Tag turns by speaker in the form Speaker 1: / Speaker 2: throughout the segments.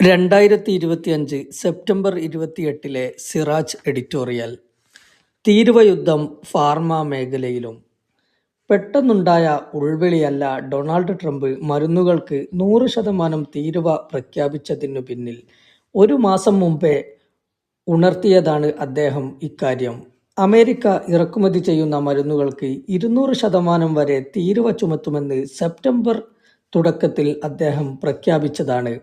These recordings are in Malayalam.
Speaker 1: രണ്ടായിരത്തി ഇരുപത്തിയഞ്ച് സെപ്റ്റംബർ ഇരുപത്തിയെട്ടിലെ സിറാജ് എഡിറ്റോറിയൽ. തീരുവയുദ്ധം ഫാർമ മേഖലയിലും. പെട്ടെന്നുണ്ടായ ഉൾവിളിയല്ല ഡൊണാൾഡ് ട്രംപ് മരുന്നുകൾക്ക് നൂറ് ശതമാനം തീരുവ പ്രഖ്യാപിച്ചതിനു പിന്നിൽ. ഒരു മാസം മുമ്പേ ഉണർത്തിയതാണ് അദ്ദേഹം ഇക്കാര്യം. അമേരിക്ക ഇറക്കുമതി ചെയ്യുന്ന മരുന്നുകൾക്ക് ഇരുന്നൂറ് ശതമാനം വരെ തീരുവ ചുമത്തുമെന്ന് സെപ്റ്റംബർ തുടക്കത്തിൽ അദ്ദേഹം പ്രഖ്യാപിച്ചതാണ്.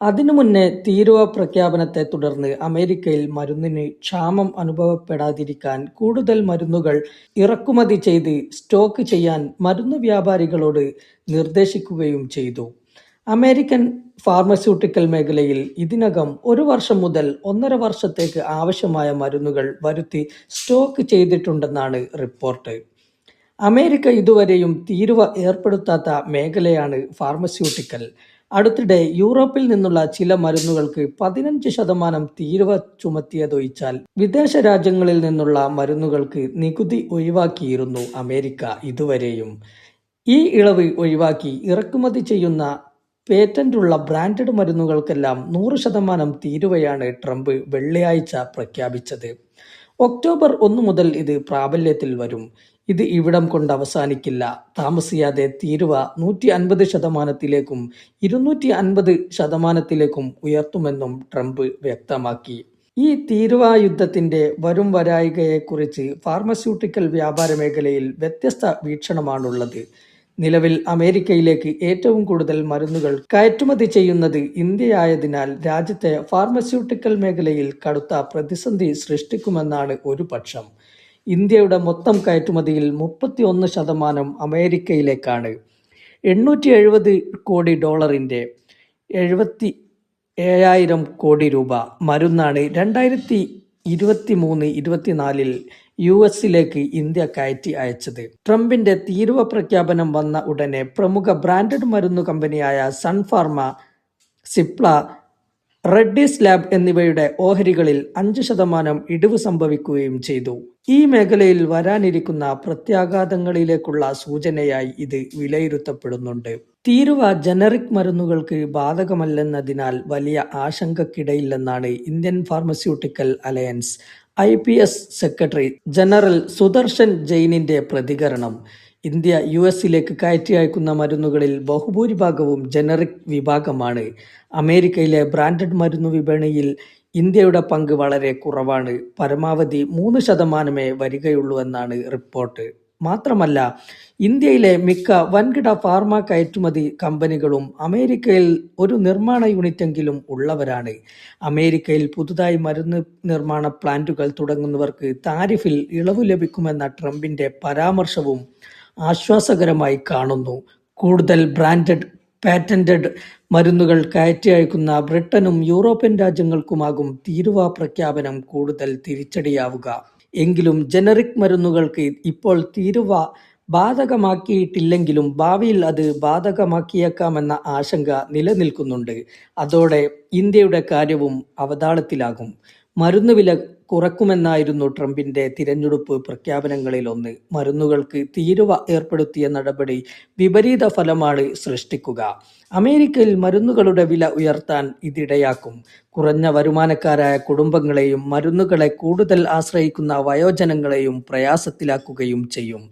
Speaker 1: അതിനു മുന്നേ തീരുവ പ്രഖ്യാപനത്തെ തുടർന്ന് അമേരിക്കയിൽ മരുന്നിന് ക്ഷാമം അനുഭവപ്പെടാതിരിക്കാൻ കൂടുതൽ മരുന്നുകൾ ഇറക്കുമതി ചെയ്ത് സ്റ്റോക്ക് ചെയ്യാൻ മരുന്ന് വ്യാപാരികളോട് നിർദ്ദേശിക്കുകയും ചെയ്തു. അമേരിക്കൻ ഫാർമസ്യൂട്ടിക്കൽ മേഖലയിൽ ഇതിനകം ഒരു വർഷം മുതൽ ഒന്നര വർഷത്തേക്ക് ആവശ്യമായ മരുന്നുകൾ വരുത്തി സ്റ്റോക്ക് ചെയ്തിട്ടുണ്ടെന്നാണ് റിപ്പോർട്ട്. അമേരിക്ക ഇതുവരെയും തീരുവ ഏർപ്പെടുത്താത്ത മേഖലയാണ് ഫാർമസ്യൂട്ടിക്കൽ. അടുത്തിടെ യൂറോപ്പിൽ നിന്നുള്ള ചില മരുന്നുകൾക്ക് പതിനഞ്ച് ശതമാനം തീരുവ ചുമത്തിയതൊഴിച്ചാൽ വിദേശ രാജ്യങ്ങളിൽ നിന്നുള്ള മരുന്നുകൾക്ക് നികുതി ഒഴിവാക്കിയിരുന്നു അമേരിക്ക ഇതുവരെയും. ഈ ഇളവ് ഒഴിവാക്കി ഇറക്കുമതി ചെയ്യുന്ന പേറ്റന്റുള്ള ബ്രാൻഡഡ് മരുന്നുകൾക്കെല്ലാം നൂറ് ശതമാനം തീരുവയാണ് ട്രംപ് വെള്ളിയാഴ്ച പ്രഖ്യാപിച്ചത്. ഒക്ടോബർ ഒന്ന് മുതൽ ഇത് പ്രാബല്യത്തിൽ വരും. ഇത് ഇവിടം കൊണ്ട് അവസാനിക്കില്ല. താമസിയാതെ തീരുവ നൂറ്റി അൻപത് ശതമാനത്തിലേക്കും ഇരുന്നൂറ്റി അൻപത് ശതമാനത്തിലേക്കും ഉയർത്തുമെന്നും ട്രംപ് വ്യക്തമാക്കി. ഈ തീരുവ യുദ്ധത്തിന്റെ വരും വരായികയെക്കുറിച്ച് ഫാർമസ്യൂട്ടിക്കൽ വ്യാപാര മേഖലയിൽ വ്യത്യസ്ത വീക്ഷണമാണുള്ളത്. നിലവിൽ അമേരിക്കയിലേക്ക് ഏറ്റവും കൂടുതൽ മരുന്നുകൾ കയറ്റുമതി ചെയ്യുന്നത് ഇന്ത്യയായതിനാൽ രാജ്യത്തെ ഫാർമസ്യൂട്ടിക്കൽ മേഖലയിൽ കടുത്ത പ്രതിസന്ധി സൃഷ്ടിക്കുമെന്നാണ് ഒരു പക്ഷം ഇന്ത്യയുടെ മൊത്തം കയറ്റുമതിയിൽ മുപ്പത്തി ഒന്ന് ശതമാനം അമേരിക്കയിലേക്കാണ്. എണ്ണൂറ്റി എഴുപത് കോടി ഡോളറിന്റെ എഴുപത്തി ഏഴായിരം കോടി രൂപ മരുന്നാണ് രണ്ടായിരത്തി ഇരുപത്തി മൂന്ന് ഇരുപത്തിനാലിൽ യു എസിലേക്ക് ഇന്ത്യ കയറ്റി അയച്ചത്. ട്രംപിന്റെ തീരുവ പ്രഖ്യാപനം വന്ന ഉടനെ പ്രമുഖ ബ്രാൻഡഡ് മരുന്ന് കമ്പനിയായ സൺഫാർമ സിപ്ല റെഡ്ഡീസ് ലാബ് എന്നിവയുടെ ഓഹരികളിൽ അഞ്ച് ശതമാനം ഇടിവ് സംഭവിക്കുകയും ചെയ്തു. ഈ മേഖലയിൽ വരാനിരിക്കുന്ന പ്രത്യാഘാതങ്ങളിലേക്കുള്ള സൂചനയായി ഇത് വിലയിരുത്തപ്പെടുന്നുണ്ട്. തീരുവ ജനറിക് മരുന്നുകൾക്ക് ബാധകമല്ലെന്നതിനാൽ വലിയ ആശങ്കക്കിടയില്ലെന്നാണ് Indian pharmaceutical alliance I secretary general Sudarshan ജെയിനിന്റെ പ്രതികരണം. ഇന്ത്യ യു എസിലേക്ക് കയറ്റി അയക്കുന്ന മരുന്നുകളിൽ ബഹുഭൂരിഭാഗവും ജനറിക് വിഭാഗമാണ്. അമേരിക്കയിലെ ബ്രാൻഡഡ് മരുന്ന് വിപണിയിൽ ഇന്ത്യയുടെ പങ്ക് വളരെ കുറവാണ്. പരമാവധി മൂന്ന് ശതമാനമേ വരികയുള്ളൂ എന്നാണ് റിപ്പോർട്ട്. മാത്രമല്ല ഇന്ത്യയിലെ മിക്ക വൻകിട ഫാർമ കയറ്റുമതി കമ്പനികളും അമേരിക്കയിൽ ഒരു നിർമ്മാണ യൂണിറ്റ് എങ്കിലും ഉള്ളവരാണ്. അമേരിക്കയിൽ പുതുതായി മരുന്ന് നിർമ്മാണ പ്ലാന്റുകൾ തുടങ്ങുന്നവർക്ക് താരിഫിൽ ഇളവ് ലഭിക്കുമെന്ന ട്രംപിന്റെ പരാമർശവും ആശ്വാസകരമായി കാണുന്നു. കൂടുതൽ ബ്രാൻഡഡ് പാറ്റന്റഡ് മരുന്നുകൾ കയറ്റി അയക്കുന്ന ബ്രിട്ടനും യൂറോപ്യൻ രാജ്യങ്ങൾക്കുമാകും തീരുവ പ്രഖ്യാപനം കൂടുതൽ തിരിച്ചടിയാവുക. എങ്കിലും ജനറിക് മരുന്നുകൾക്ക് ഇപ്പോൾ തീരുവ ബാധകമാക്കിയിട്ടില്ലെങ്കിലും ഭാവിയിൽ അത് ബാധകമാക്കിയേക്കാമെന്ന ആശങ്ക നിലനിൽക്കുന്നുണ്ട്. അതോടെ ഇന്ത്യയുടെ കാര്യവും അവതാളത്തിലാകും. മരുന്ന് വില കുറക്കുമെന്നായിരുന്നു ട്രംപിന്റെ തിരഞ്ഞെടുപ്പ് പ്രഖ്യാപനങ്ങളിലൊന്ന്. മരുന്നുകൾക്ക് തീരുവ ഏർപ്പെടുത്തിയ നടപടി വിപരീത ഫലമാണ് സൃഷ്ടിക്കുക. അമേരിക്കയിൽ മരുന്നുകളുടെ വില ഉയർത്താൻ ഇതിടയാക്കും. കുറഞ്ഞ വരുമാനക്കാരായ കുടുംബങ്ങളെയും മരുന്നുകളെ കൂടുതൽ ആശ്രയിക്കുന്ന വയോജനങ്ങളെയും പ്രയാസത്തിലാക്കുകയും ചെയ്യും.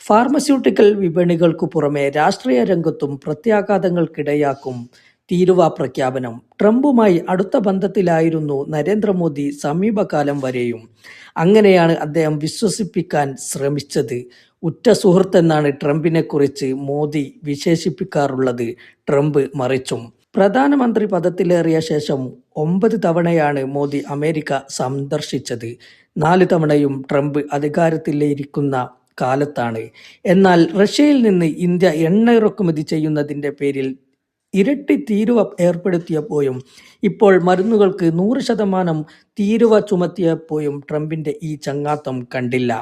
Speaker 1: ഫാർമസ്യൂട്ടിക്കൽ വിപണികൾക്കു പുറമെ രാഷ്ട്രീയ രംഗത്തും പ്രത്യാഘാതങ്ങൾക്കിടയാക്കും തീരുവ പ്രഖ്യാപനം. ട്രംപുമായി അടുത്ത ബന്ധത്തിലായിരുന്നു നരേന്ദ്രമോദി സമീപകാലം വരെയും. അങ്ങനെയാണ് അദ്ദേഹം വിശ്വസിപ്പിക്കാൻ ശ്രമിച്ചത്. ഉറ്റ സുഹൃത്തെന്നാണ് ട്രംപിനെ കുറിച്ച് മോദി വിശേഷിപ്പിക്കാറുള്ളത്. ട്രംപ് മറിച്ചും. പ്രധാനമന്ത്രി പദത്തിലേറിയ ശേഷം ഒമ്പത് തവണയാണ് മോദി അമേരിക്ക സന്ദർശിച്ചത്. നാല് തവണയും ട്രംപ് അധികാരത്തിലിരിക്കുന്ന കാലത്താണ്. എന്നാൽ റഷ്യയിൽ നിന്ന് ഇന്ത്യ എണ്ണ ഇറക്കുമതി ചെയ്യുന്നതിന്റെ പേരിൽ ഇരട്ടി തീരുവ ഏർപ്പെടുത്തിയപ്പോഴും ഇപ്പോൾ മരുന്നുകൾക്ക് നൂറ് ശതമാനം തീരുവ ചുമത്തിയപ്പോഴും ട്രംപിന്റെ ഈ ചങ്ങാത്തം കണ്ടില്ല.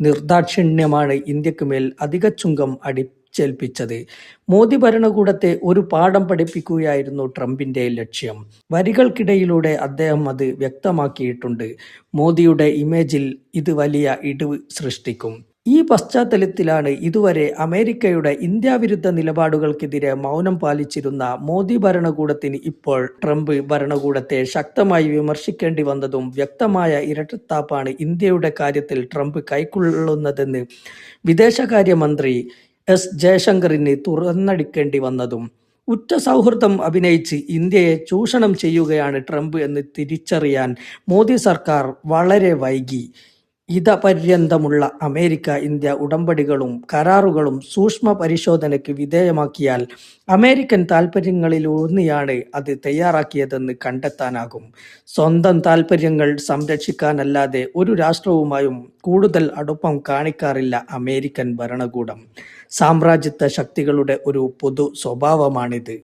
Speaker 1: നിർദാക്ഷിണ്യമാണ് ഇന്ത്യയ്ക്ക് മേൽ അധിക ചുങ്കം അടിച്ചേൽപ്പിച്ചത്. മോദി ഭരണകൂടത്തെ ഒരു പാഠം പഠിപ്പിക്കുകയായിരുന്നു ട്രംപിന്റെ ലക്ഷ്യം. വരികൾക്കിടയിലൂടെ അദ്ദേഹം അത് വ്യക്തമാക്കിയിട്ടുണ്ട്. മോദിയുടെ ഇമേജിൽ ഇത് വലിയ ഇടിവ് സൃഷ്ടിക്കും. ഈ പശ്ചാത്തലത്തിലാണ് ഇതുവരെ അമേരിക്കയുടെ ഇന്ത്യാവിരുദ്ധ നിലപാടുകൾക്കെതിരെ മൗനം പാലിച്ചിരുന്ന മോദി ഭരണകൂടത്തിന് ഇപ്പോൾ ട്രംപ് ഭരണകൂടത്തെ ശക്തമായി വിമർശിക്കേണ്ടി വന്നതും വ്യക്തമായ ഇരട്ടത്താപ്പാണ് ഇന്ത്യയുടെ കാര്യത്തിൽ ട്രംപ് കൈക്കൊള്ളുന്നതെന്ന് വിദേശകാര്യമന്ത്രി എസ് ജയശങ്കറിന് തുറന്നടിക്കേണ്ടി വന്നതും ഉറ്റ സൗഹൃദം അഭിനയിച്ച് ഇന്ത്യയെ ചൂഷണം ചെയ്യുകയാണ് ട്രംപ് എന്ന് തിരിച്ചറിയാൻ മോദി സർക്കാർ വളരെ വൈകി. ഇതപര്യന്തമുള്ള അമേരിക്ക ഇന്ത്യ ഉടമ്പടികളും കരാറുകളും സൂക്ഷ്മ പരിശോധനയ്ക്ക് വിധേയമാക്കിയാൽ അമേരിക്കൻ താൽപ്പര്യങ്ങളിലൂന്നിയാണ് അത് തയ്യാറാക്കിയതെന്ന് കണ്ടെത്താനാകും. സ്വന്തം താൽപ്പര്യങ്ങൾ സംരക്ഷിക്കാനല്ലാതെ ഒരു രാഷ്ട്രവുമായും കൂടുതൽ അടുപ്പം കാണിക്കാറില്ല അമേരിക്കൻ ഭരണകൂടം. സാമ്രാജ്യത്വ ശക്തികളുടെ ഒരു പൊതു സ്വഭാവമാണിത്.